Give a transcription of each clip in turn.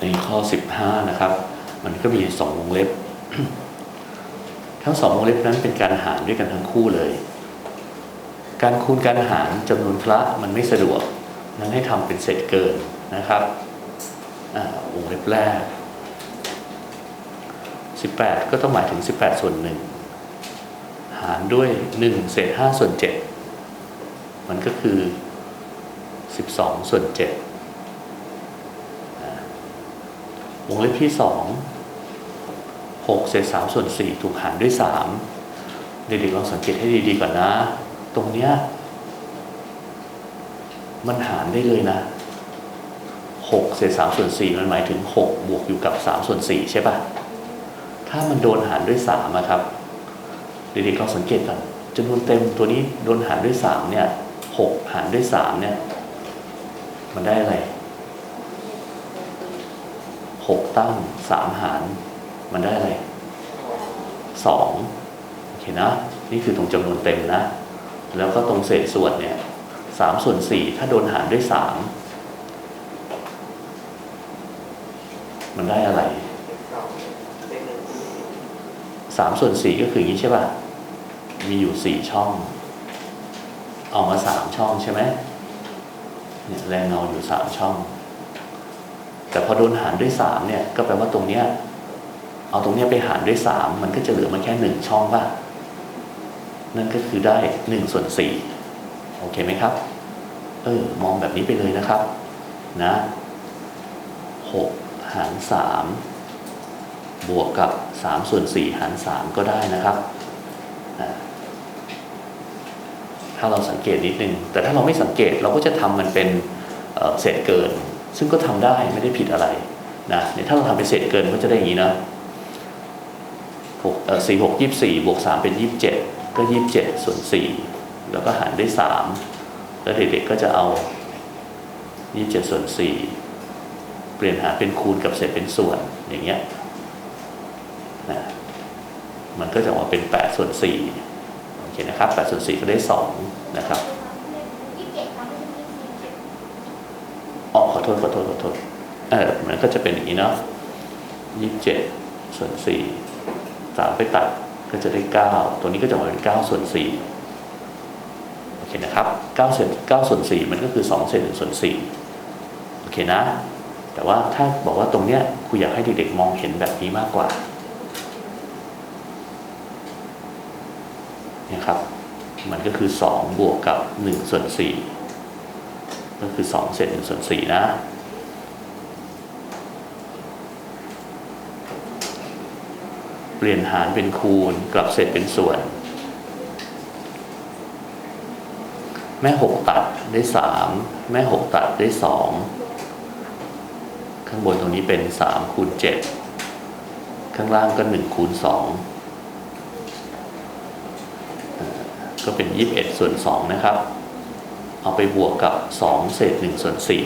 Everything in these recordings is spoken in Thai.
ในข้อ 15 นะครับ มันก็มีสองวงเล็บ ทั้งสองวงเล็บนั้นเป็นการหารด้วยกันทั้งคู่เลย การคูณการหารจำนวนพระมันไม่สะดวก นั้นให้ทำเป็นเศษเกินนะครับวงเล็บแรก 18 ก็ต้องหมายถึง 18 ส่วนหนึ่งหารด้วย 1 เศษ5ส่วน 7 มันก็คือ 12 ส่วน 7อ่า วงเล็บที่2 6เศษ3ส่วน4ถูกหารด้วย3เด็กๆลองสังเกตให้ดีๆก่อนนะ ตรงเนี้ยมันหารได้เลยนะ6เศษ3ส่วน4มันหมายถึง6บวกอยู่กับ3ส่วน4ใช่ปะถ้ามันโดนหารด้วย3อะครับ เด็กๆลองสังเกตก่อนจำนวนเต็มตัวนี้โดนหารด้วย3เนี่ย6หารด้วย3เนี่ย มันได้อะไร 6ตั้ง3หาร มันได้อะไร2โอเคนะ นี่คือตรงจำนวนเต็มนะ แล้วก็ตรงเศษส่วนเนี่ยสามส่วนสี่ถ้าโดนหารด้วยสามมันได้อะไรสามส่วนสี่ก็คืออย่างนี้ใช่ป่ะ มีอยู่สี่ช่อง เอามาสามช่องใช่ไหมเนี่ยแรงเงาอยู่สามช่อง แต่พอโดนหารด้วยสามเนี่ยก็แปลว่าตรงเนี้ยเอาตรงเนี้ยไปหารด้วยสามมันก็จะเหลือมาแค่หนึ่งช่องป่ะนั่นก็คือได้หนึ่งส่วนสี่โอเคไหมครับ เออ มองแบบนี้ไปเลยนะครับ นะหกหารสามบวกกับสามส่วนสี่หารสามก็ได้นะครับนะถ้าเราสังเกตนิดนึง แต่ถ้าเราไม่สังเกตเราก็จะทำมันเป็นเเศษเกิน ซึ่งก็ทำได้ไม่ได้ผิดอะไรนะเนี่ยถ้าเราทำเป็นเศษเกินก็จะได้อย่างนี้นะหกสี่หกยี่สี่บวกสามเป็นยี่สิบเจ็ดก็ยี่สิบเจ็ดส่วนสี่แล้วก็หารด้วยสามแล้วเด็กๆก็จะเอา27ส่วน4เปลี่ยนหารเป็นคูณกับเศษเป็นส่วนอย่างเงี้ยนะมันก็จะออกมาเป็น8ส่วน4โอเคนะครับ8ส่วน4ก็ได้2นะครับอ๋อขอโทษขอโทษขอโทษเออมันก็จะเป็นอย่างนี้เนาะ27ส่วน4 3ไปตัดก็จะได้9ตัวนี้ก็จะกมาเป็น9ส่วน4โอเคนะครับ9เศษ9ส่วน4มันก็คือ2เศษ1ส่วน4โอเคนะ แต่ว่าถ้าบอกว่าตรงเนี้ยครูอยากให้เด็กๆมองเห็นแบบนี้มากกว่าเนี่ยครับ มันก็คือ 2 บวกกับ1ส่วน4 ก็คือ2เศษ1ส่วน4นะเปลี่ยนหารเป็นคูณกลับเศษเป็นส่วน แม่หกตัดได้สามแม่หกตัดได้สองข้างบนตรงนี้เป็นสามคูณเจ็ดข้างล่างก็หนึ่งคูณสองก็เป็นยี่สิบเอ็ดส่วนสองนะครับ เอาไปบวกกับสองเศษหนึ่งส่วนสี่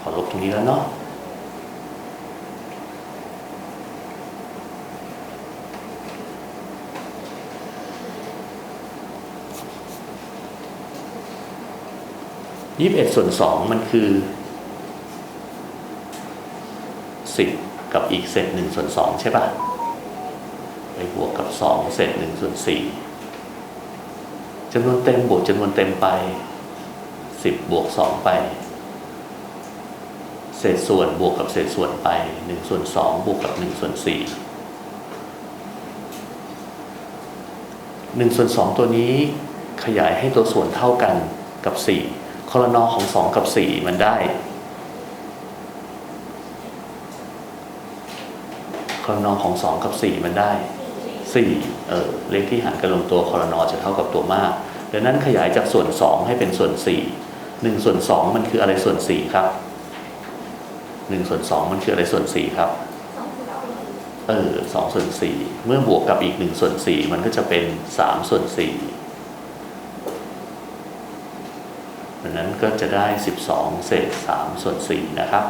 ขอลบตรงนี้แล้วเนาะยี่สิบเอ็ดส่วนสองมันคือ สิบกับอีกเศษหนึ่งส่วนสองใช่ปะไปบวกกับสองเศษหนึ่งส่วนสี่จำนวนเต็มบวกจำนวนเต็มไปสิบบวกสองไป เศษส่วนบวกกับเศษส่วนไปหนึ่งส่วนสองบวกกับหนึ่งส่วนสี่หนึ่งส่วนสองตัวนี้ขยายให้ตัวส่วนเท่ากันกับสี่คอรนอของสองกับสี่มันได้ คอรนอของสองกับสี่มันได้สี่เออเลขที่หารกันลงตัวคอรนอจะเท่ากับตัวมากดังนั้นขยายจากส่วนสองให้เป็นส่วนสี่หนึ่งส่วนสองมันคืออะไรส่วนสี่ครับหนึ่งส่วนสองมันคืออะไรส่วนสี่ครับเออสองส่วนสี่เมื่อบวกกับอีกหนึ่งส่วนสี่มันก็จะเป็นสามส่วนสี่ดังนั้นก็จะได้สิบสองเศษสามส่วนสี่นะครับ